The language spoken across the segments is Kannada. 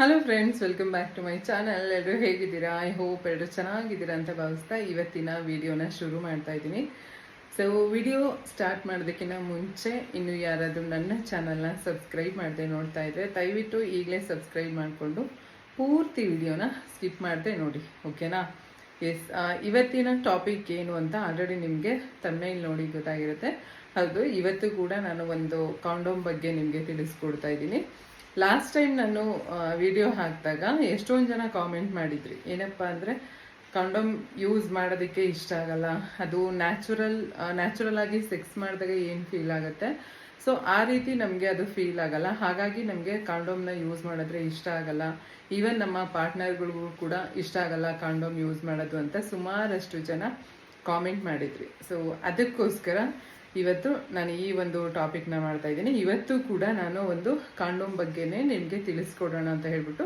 Hello friends welcome back to my channel ಎಲ್ಲರೂ ಹೇಗಿದ್ದೀರಾ? ಐ ಹೋಪ್ ಎಲ್ಲರೂ ಚೆನ್ನಾಗಿದ್ದೀರಾ ಅಂತ ಭಾವಿಸ್ತಾ ಇವತ್ತಿನ ವಿಡಿಯೋನ ಶುರು ಮಾಡ್ತಾ ಇದ್ದೀನಿ. ಸೊ ವಿಡಿಯೋ ಸ್ಟಾರ್ಟ್ ಮಾಡೋದಕ್ಕಿಂತ ಮುಂಚೆ ಇನ್ನು ಯಾರಾದರೂ ನನ್ನ ಚಾನಲ್ನ ಸಬ್ಸ್ಕ್ರೈಬ್ ಮಾಡದೆ ನೋಡ್ತಾ ಇದ್ದರೆ ದಯವಿಟ್ಟು ಈಗಲೇ ಸಬ್ಸ್ಕ್ರೈಬ್ ಮಾಡಿಕೊಂಡು ಪೂರ್ತಿ ವಿಡಿಯೋನ ಸ್ಕಿಪ್ ಮಾಡದೆ ನೋಡಿ ಓಕೆನಾ ಎಸ್ ಇವತ್ತಿನ ಟಾಪಿಕ್ ಏನು ಅಂತ ಆಲ್ರೆಡಿ ನಿಮಗೆ ತಮ್ಮನೇಲಿ ನೋಡಿ ಗೊತ್ತಾಗಿರುತ್ತೆ. ಹೌದು, ಇವತ್ತು ಕೂಡ ನಾನು ಒಂದು ಕಾಂಡೋಮ್ ಬಗ್ಗೆ ನಿಮಗೆ ತಿಳಿಸ್ಕೊಡ್ತಾ ಇದ್ದೀನಿ. ಲಾಸ್ಟ್ ಟೈಮ್ ನಾನು ವಿಡಿಯೋ ಹಾಕಿದಾಗ ಎಷ್ಟೊಂದು ಜನ ಕಾಮೆಂಟ್ ಮಾಡಿದ್ರಿ. ಏನಪ್ಪ ಅಂದರೆ ಕಾಂಡೋಮ್ ಯೂಸ್ ಮಾಡೋದಕ್ಕೆ ಇಷ್ಟ ಆಗಲ್ಲ. ಅದು ನ್ಯಾಚುರಲ್ ನ್ಯಾಚುರಲ್ ಆಗಿ ಸೆಕ್ಸ್ ಮಾಡಿದಾಗ ಏನು ಫೀಲ್ ಆಗುತ್ತೆ? ಸೊ ಆ ರೀತಿ ನಮಗೆ ಅದು ಫೀಲ್ ಆಗಲ್ಲ. ಹಾಗಾಗಿ ನಮಗೆ ಕಾಂಡೋಮ್ನ ಯೂಸ್ ಮಾಡಿದ್ರೆ ಇಷ್ಟ ಆಗಲ್ಲ. ಈವನ್ ನಮ್ಮ ಪಾರ್ಟ್ನರ್ಗಳಿಗೂ ಕೂಡ ಇಷ್ಟ ಆಗಲ್ಲ ಕಾಂಡೋಮ್ ಯೂಸ್ ಮಾಡೋದು ಅಂತ ಸುಮಾರಷ್ಟು ಜನ ಕಾಮೆಂಟ್ ಮಾಡಿದ್ರಿ. ಸೊ ಅದಕ್ಕೋಸ್ಕರ ಇವತ್ತು ನಾನು ಈ ಒಂದು ಟಾಪಿಕ್ನ ಮಾಡ್ತಾ ಇದ್ದೀನಿ. ಇವತ್ತು ಕೂಡ ನಾನು ಒಂದು ಕಾಂಡೋಮ್ ಬಗ್ಗೆನೇ ನಿಮಗೆ ತಿಳಿಸ್ಕೊಡೋಣ ಅಂತ ಹೇಳ್ಬಿಟ್ಟು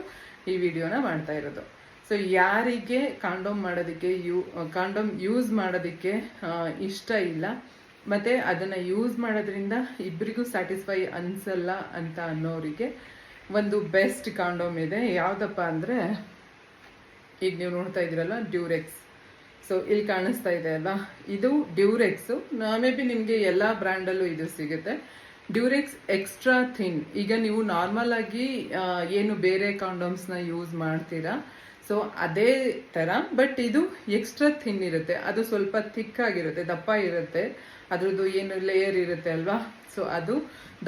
ಈ ವಿಡಿಯೋನ ಮಾಡ್ತಾ ಇರೋದು. ಸೊ ಯಾರಿಗೆ ಕಾಂಡೋಮ್ ಮಾಡೋದಕ್ಕೆ ಯೂ, ಕಾಂಡೋಮ್ ಯೂಸ್ ಮಾಡೋದಕ್ಕೆ ಇಷ್ಟ ಇಲ್ಲ, ಮತ್ತೆ ಅದನ್ನ ಯೂಸ್ ಮಾಡೋದ್ರಿಂದ ಇಬ್ಬರಿಗೂ ಸ್ಯಾಟಿಸ್ಫೈ ಅನ್ಸಲ್ಲ ಅಂತ ಅನ್ನೋರಿಗೆ ಒಂದು ಬೆಸ್ಟ್ ಕಾಂಡೋಮ್ ಇದೆ. ಯಾವುದಪ್ಪ ಅಂದ್ರೆ, ಈಗ ನೀವು ನೋಡ್ತಾ ಇದ್ದೀರಲ್ಲ, ಡ್ಯೂರೆಕ್ಸ್. ಸೊ ಇಲ್ಲಿ ಕಾಣಿಸ್ತಾ ಇದೆ ಅಲ್ವಾ ಇದು ಡ್ಯೂರೆಕ್ಸ್. ಮೇ ಬಿ ನಿಮಗೆ ಎಲ್ಲ ಬ್ರ್ಯಾಂಡಲ್ಲೂ ಇದು ಸಿಗುತ್ತೆ. Durex extra thin. ಈಗ ನೀವು ನಾರ್ಮಲ್ ಆಗಿ ಏನು ಬೇರೆ ಕಾಂಡೋಮ್ಸ್ನ ಯೂಸ್ ಮಾಡ್ತೀರಾ? ಸೊ ಅದೇ ಥರ ಬಟ್ ಇದು ಎಕ್ಸ್ಟ್ರಾ ಥಿನ್ ಇರುತ್ತೆ. ಅದು ಸ್ವಲ್ಪ ಥಿಕ್ ಆಗಿರುತ್ತೆ, ದಪ್ಪ ಇರುತ್ತೆ. ಅದರದ್ದು ಏನು ಲೇಯರ್ ಇರುತ್ತೆ ಅಲ್ವಾ? ಸೊ ಅದು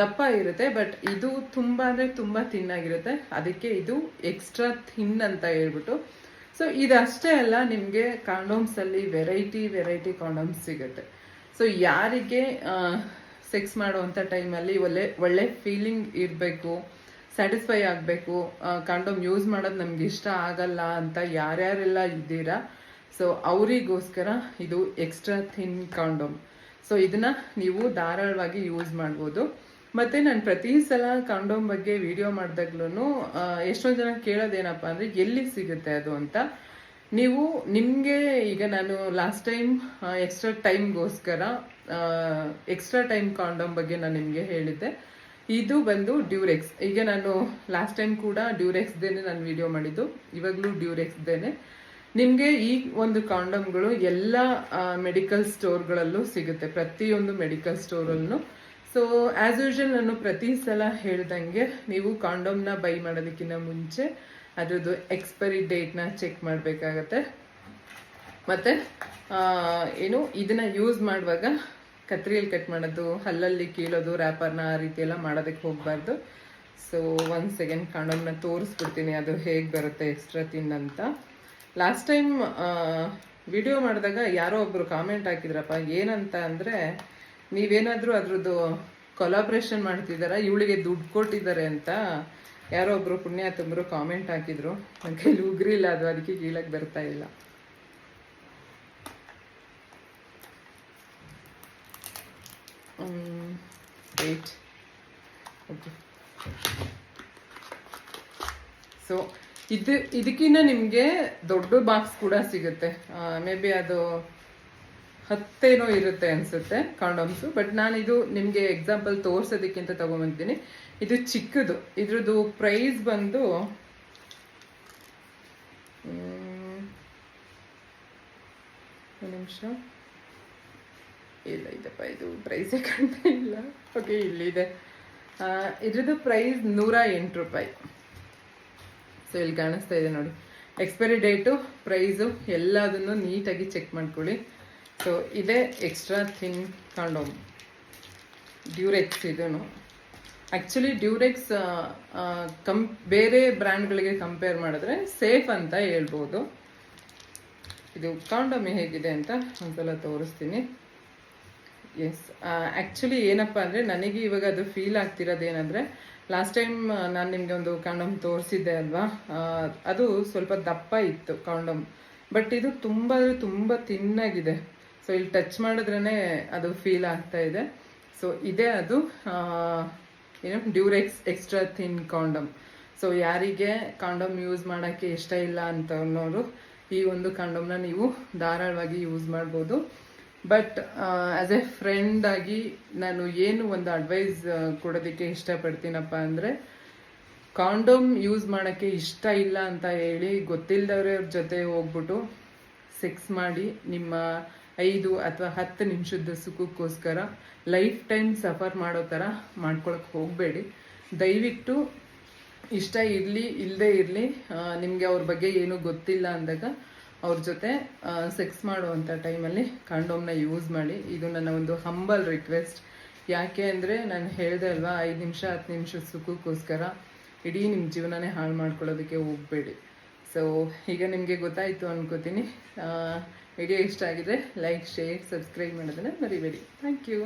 ದಪ್ಪ ಇರುತ್ತೆ. ಬಟ್ ಇದು ತುಂಬಾ ಅಂದರೆ ತುಂಬ ಥಿನ್ ಆಗಿರುತ್ತೆ. ಅದಕ್ಕೆ ಇದು ಎಕ್ಸ್ಟ್ರಾ ಥಿನ್ ಅಂತ ಹೇಳ್ಬಿಟ್ಟು ಸೊ ಇದಷ್ಟೇ ಅಲ್ಲ, ನಿಮಗೆ ಕಾಂಡೋಮ್ಸ್ ಅಲ್ಲಿ ವೆರೈಟಿ ವೆರೈಟಿ ಕಾಂಡೋಮ್ಸ್ ಸಿಗುತ್ತೆ. ಸೊ ಯಾರಿಗೆ ಸೆಕ್ಸ್ ಮಾಡುವಂಥ ಟೈಮಲ್ಲಿ ಒಳ್ಳೆ ಒಳ್ಳೆ ಫೀಲಿಂಗ್ ಇರಬೇಕು ಸ್ಯಾಟಿಸ್ಫೈ ಆಗಬೇಕು ಕಾಂಡೋಮ್ ಯೂಸ್ ಮಾಡೋದು ನಮ್ಗೆ ಇಷ್ಟ ಆಗಲ್ಲ ಅಂತ ಯಾರ್ಯಾರೆಲ್ಲ ಇದ್ದೀರಾ ಸೊ ಅವರಿಗೋಸ್ಕರ ಇದು ಎಕ್ಸ್ಟ್ರಾ ಥಿನ್ ಕಾಂಡೋಮ್ ಸೊ ಇದನ್ನ ನೀವು ಧಾರಾಳವಾಗಿ ಯೂಸ್ ಮಾಡ್ಬೋದು. ಮತ್ತೆ ನಾನು ಪ್ರತಿ ಸಲ ಕಾಂಡೋಮ್ ಬಗ್ಗೆ ವಿಡಿಯೋ ಮಾಡಿದಾಗ್ಲೂ ಎಷ್ಟೊಂದು ಜನ ಕೇಳೋದೇನಪ್ಪ ಅಂದ್ರೆ ಎಲ್ಲಿ ಸಿಗುತ್ತೆ ಅದು ಅಂತ. ನೀವು ನಿಮಗೆ ಈಗ ನಾನು ಲಾಸ್ಟ್ ಟೈಮ್ ಎಕ್ಸ್ಟ್ರಾ ಟೈಮ್ಗೋಸ್ಕರ ಎಕ್ಸ್ಟ್ರಾ ಟೈಮ್ ಕಾಂಡೋಮ್ ಬಗ್ಗೆ ನಾನು ನಿಮಗೆ ಹೇಳಿದ್ದೆ. ಇದು ಬಂದು ಡ್ಯೂರೆಕ್ಸ್. ಈಗ ನಾನು ಲಾಸ್ಟ್ ಟೈಮ್ ಕೂಡ ಡ್ಯೂರೆಕ್ಸ್ದೇನೆ ನಾನು ವಿಡಿಯೋ ಮಾಡಿದ್ದು. ಇವಾಗಲೂ ಡ್ಯೂರೆಕ್ಸ್ದೇನೆ ನಿಮಗೆ ಈ ಒಂದು ಕಾಂಡಮ್ಗಳು ಎಲ್ಲ ಮೆಡಿಕಲ್ ಸ್ಟೋರ್ಗಳಲ್ಲೂ ಸಿಗುತ್ತೆ. ಪ್ರತಿಯೊಂದು ಮೆಡಿಕಲ್ ಸ್ಟೋರಲ್ಲೂ ಸೊ ಆಸ್ ಯೂಶಲ್ ನಾನು ಪ್ರತಿ ಸಲ ಹೇಳ್ದಂಗೆ ನೀವು ಕಾಂಡೋಮ್ನ ಬೈ ಮಾಡೋದಕ್ಕಿಂತ ಮುಂಚೆ ಅದರದ್ದು ಎಕ್ಸ್ಪೈರಿ ಡೇಟ್ನ ಚೆಕ್ ಮಾಡಬೇಕಾಗತ್ತೆ. ಮತ್ತೆ ಏನು, ಇದನ್ನ ಯೂಸ್ ಮಾಡುವಾಗ ಕತ್ರಿಯಲ್ಲಿ ಕಟ್ ಮಾಡೋದು, ಹಲ್ಲಲ್ಲಿ ಕೀಳೋದು ರ್ಯಾಪರ್ನ ಆ ರೀತಿ ಎಲ್ಲ ಮಾಡೋದಕ್ಕೆ ಹೋಗಬಾರ್ದು. ಸೊ ಒನ್ ಸೆಕೆಂಡ್ ಕಾಂಡೋಮ್ನ ತೋರಿಸ್ಬಿಡ್ತೀನಿ, ಅದು ಹೇಗೆ ಬರುತ್ತೆ, ಎಕ್ಸ್ಟ್ರಾ ತಿನ್ ಅಂತ. ಲಾಸ್ಟ್ ಟೈಮ್ ವಿಡಿಯೋ ಮಾಡಿದಾಗ ಯಾರೋ ಒಬ್ಬರು ಕಾಮೆಂಟ್ ಹಾಕಿದ್ರಪ್ಪ, ಏನಂತ ಅಂದರೆ ನೀವೇನಾದರೂ ಅದ್ರದ್ದು ಕೊಲಾಬ್ರೇಷನ್ ಮಾಡ್ತಿದ್ದಾರಾ? ಇವಳಿಗೆ ದುಡ್ಡು ಕೊಟ್ಟಿದ್ದಾರೆ ಅಂತ ಯಾರೋ ಒಬ್ರು ಪುಣ್ಯಾತಂಬರು ಕಾಮೆಂಟ್ ಹಾಕಿದ್ರು. ನನ್ನ ಕೈಲಿ ಉಗ್ರಿಲ್ಲ ಅದು ಅದಕ್ಕೆ ಕೀಳಕ್ಕೆ ಬರ್ತಾ ಇಲ್ಲ. ಓಕೆ ಸೊ ಇದು ಇದಕ್ಕಿಂತ ನಿಮಗೆ ದೊಡ್ಡ ಬಾಕ್ಸ್ ಕೂಡ ಸಿಗುತ್ತೆ. ಮೇ ಬಿ ಅದು ಹತ್ತೇನೋ ಇರುತ್ತೆ ಅನ್ಸುತ್ತೆ ಕಾಂಡೋಮ್ಸು ಬಟ್ ನಾನು ಇದು ನಿಮಗೆ ಎಕ್ಸಾಂಪಲ್ ತೋರ್ಸೋದಕ್ಕಿಂತ ತಗೊಂಬಂದಿದ್ದೀನಿ. ಇದು ಚಿಕ್ಕದು. ಇದ್ರದ್ದು ಪ್ರೈಸ್ ಬಂದು ನಿಮಿಷ. ಇಲ್ಲ ಇದಪ್ಪ ಇದು ಪ್ರೈಸೇ ಕಾಣ್ತಾ ಇಲ್ಲ. ಓಕೆ ಇಲ್ಲಿದೆ ಇದ್ರದ್ದು ಪ್ರೈಸ್ ನೂರ ಎಂಟು ರೂಪಾಯಿ. ಸೊ ಇಲ್ಲಿ ಕಾಣಿಸ್ತಾ ಇದೆ ನೋಡಿ. ಎಕ್ಸ್ಪೈರಿ ಡೇಟು ಪ್ರೈಸು ಎಲ್ಲದನ್ನು ನೀಟಾಗಿ ಚೆಕ್ ಮಾಡ್ಕೊಳ್ಳಿ. ಸೊ ಇದೇ ಎಕ್ಸ್ಟ್ರಾ ಥಿನ್ ಕಾಂಡೋಮ್ ಡ್ಯೂರೆಕ್ಸ್ ಇದೂ ಆ್ಯಕ್ಚುಲಿ ಡ್ಯೂರೆಕ್ಸ್ ಕಂ ಬೇರೆ ಬ್ರ್ಯಾಂಡ್ಗಳಿಗೆ ಕಂಪೇರ್ ಮಾಡಿದ್ರೆ ಸೇಫ್ ಅಂತ ಹೇಳ್ಬೋದು. ಇದು ಕಾಂಡೋಮ್ ಹೇಗಿದೆ ಅಂತ ಒಂದ್ಸಲ ತೋರಿಸ್ತೀನಿ. ಎಸ್ ಆ್ಯಕ್ಚುಲಿ ಏನಪ್ಪ ಅಂದರೆ ನನಗೆ ಇವಾಗ ಅದು ಫೀಲ್ ಆಗ್ತಿರೋದು ಏನಂದರೆ ಲಾಸ್ಟ್ ಟೈಮ್ ನಾನು ನಿಮಗೆ ಒಂದು ಕಾಂಡೋಮ್ ತೋರಿಸಿದ್ದೆ ಅಲ್ವಾ? ಅದು ಸ್ವಲ್ಪ ದಪ್ಪ ಇತ್ತು ಕಾಂಡೋಮ್ ಬಟ್ ಇದು ತುಂಬ ತುಂಬ ತಿನ್ನಾಗಿದೆ ಸೊ ಇಲ್ಲಿ ಟಚ್ ಮಾಡಿದ್ರೇ ಅದು ಫೀಲ್ ಆಗ್ತಾ ಇದೆ. ಸೊ ಇದೇ ಅದು ಏನು Durex extra thin condom so ಯಾರಿಗೆ ಕಾಂಡಮ್ ಯೂಸ್ ಮಾಡೋಕ್ಕೆ ಇಷ್ಟ ಇಲ್ಲ ಅಂತ ಅನ್ನೋರು ಈ ಒಂದು ಕಾಂಡಮ್ನ ನೀವು ಧಾರಾಳವಾಗಿ ಯೂಸ್ ಮಾಡ್ಬೋದು. ಬಟ್ ಆಸ್ ಎ ಫ್ರೆಂಡ್ ಆಗಿ ನಾನು ಏನು ಒಂದು ಅಡ್ವೈಸ್ ಕೊಡೋದಕ್ಕೆ ಇಷ್ಟಪಡ್ತೀನಪ್ಪ ಅಂದರೆ ಕಾಂಡೋಮ್ ಯೂಸ್ ಮಾಡೋಕ್ಕೆ ಇಷ್ಟ ಇಲ್ಲ ಅಂತ ಹೇಳಿ ಗೊತ್ತಿಲ್ಲದವ್ರವ್ರ ಜೊತೆ ಹೋಗ್ಬಿಟ್ಟು ಸೆಕ್ಸ್ ಮಾಡಿ ನಿಮ್ಮ ಐದು ಅಥವಾ ಹತ್ತು ನಿಮಿಷದ ಸುಖಕ್ಕೋಸ್ಕರ ಲೈಫ್ ಟೈಮ್ ಸಫರ್ ಮಾಡೋ ಥರ ಮಾಡ್ಕೊಳಕ್ಕೆ ಹೋಗಬೇಡಿ. ದಯವಿಟ್ಟು ಇಷ್ಟ ಇರಲಿ ಇಲ್ಲದೆ ಇರಲಿ ನಿಮಗೆ ಅವ್ರ ಬಗ್ಗೆ ಏನೂ ಗೊತ್ತಿಲ್ಲ ಅಂದಾಗ ಅವ್ರ ಜೊತೆ ಸೆಕ್ಸ್ ಮಾಡುವಂಥ ಟೈಮಲ್ಲಿ ಕಾಂಡೋಮ್ನ ಯೂಸ್ ಮಾಡಿ. ಇದು ನನ್ನ ಒಂದು ಹಂಬಲ್ ರಿಕ್ವೆಸ್ಟ್ ಯಾಕೆ ಅಂದರೆ ನಾನು ಹೇಳಿದೆ ಅಲ್ವಾ, ಐದು ನಿಮಿಷ, ಹತ್ತು ನಿಮಿಷದ ಸುಖಕ್ಕೋಸ್ಕರ ಇಡೀ ನಿಮ್ಮ ಜೀವನನೇ ಹಾಳು ಮಾಡ್ಕೊಳ್ಳೋದಕ್ಕೆ ಹೋಗಬೇಡಿ. ಸೊ ಈಗ ನಿಮಗೆ ಗೊತ್ತಾಯಿತು ಅನ್ಕೋತೀನಿ. ವಿಡಿಯೋ ಇಷ್ಟ ಆಗಿದೆ ಲೈಕ್ ಶೇರ್ ಸಬ್ಸ್ಕ್ರೈಬ್ ಮಾಡೋದನ್ನು ಮರಿಬೇಡಿ. Thank you